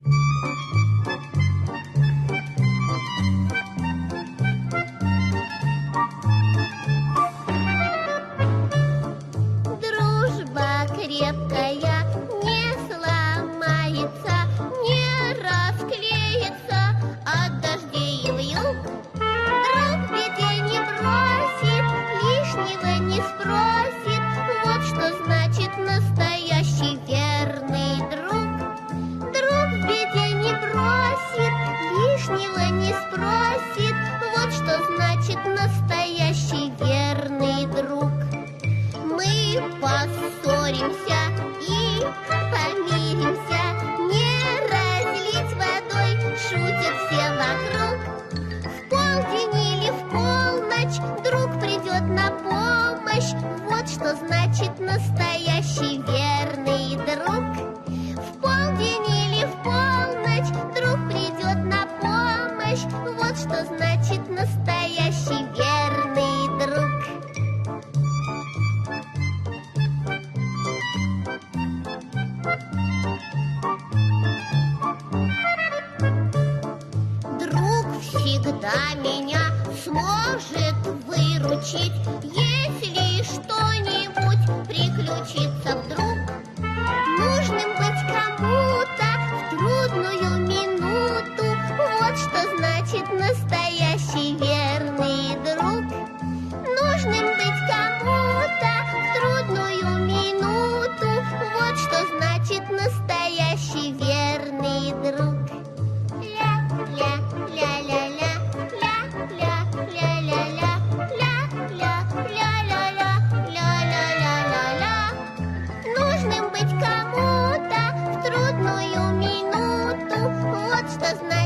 Música спросит. Вот что значит настоящий верный друг. Мы поссоримся и помиримся, не разлить водой, шутят все вокруг. В полдень или в полночь друг придет на помощь, вот что значит настоящий верный друг. Помощь, вот что значит настоящий верный друг. Друг всегда меня сможет выручить, touch does not.